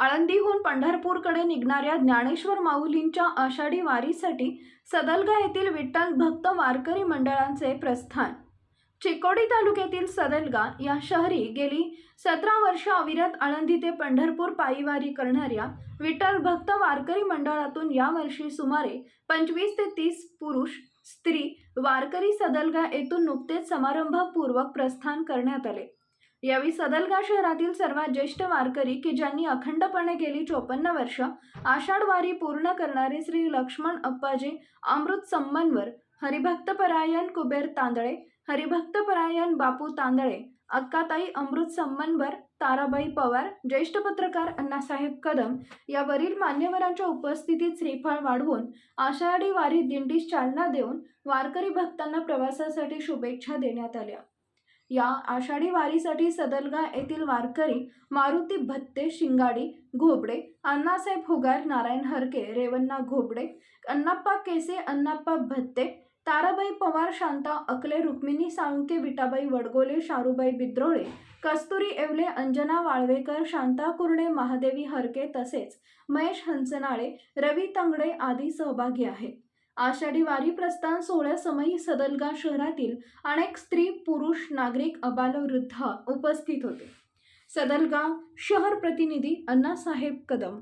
आळंदीहून पंढरपूरकडे निघणाऱ्या ज्ञानेश्वर माऊलींच्या आषाढी वारीसाठी सदलगा येथील विठ्ठल भक्त वारकरी मंडळांचे प्रस्थान. चिकोडी तालुक्यातील सदलगा या शहरी गेली सतरा वर्ष अविरत आळंदी ते पंढरपूर पायीवारी करणाऱ्या विठ्ठल भक्त वारकरी मंडळातून यावर्षी सुमारे पंचवीस ते तीस पुरुष स्त्री वारकरी सदलगा येथून नुकतेच समारंभपूर्वक प्रस्थान करण्यात आले. यावेळी सदलगा शहरातील सर्वात ज्येष्ठ वारकरी की ज्यांनी अखंडपणे गेली चोपन्न वर्ष आषाढवारी पूर्ण करणारे श्री लक्ष्मण अप्पाजी अमृत संमनवर हरिभक्तपरायण कुबेर तांदळे हरिभक्तपरायण बापू तांदळे अक्काताई अमृत संमनवर ताराबाई पवार ज्येष्ठ पत्रकार अण्णासाहेब कदम या वरील मान्यवरांच्या उपस्थितीत श्रीफळ वाढवून आषाढी वारी दिंडीस चालना देऊन वारकरी भक्तांना प्रवासासाठी शुभेच्छा देण्यात आल्या. या आषाढी वारीसाठी सदलगा येथील वारकरी मारुती भत्ते शिंगाडी घोबडे अण्णासाहेब होगार नारायण हरके रेवण्णा घोबडे अण्णाप्पा केसे अण्णाप्पा भत्ते ताराबाई पवार शांता अकले रुक्मिणी साळुंके विटाबाई वडगोले शारूबाई बिद्रोळे कस्तुरी येवले अंजना वाळवेकर शांता कुर्णे महादेवी हरके तसेच महेश हंसनाळे रवी तंगडे आदी सहभागी आहेत. आषाढी वारी प्रस्थान सोहळ्यासमयी सदलगा शहरातील अनेक स्त्री पुरुष नागरिक अबालवृद्ध उपस्थित होते. सदलगा शहर प्रतिनिधी अण्णासाहेब कदम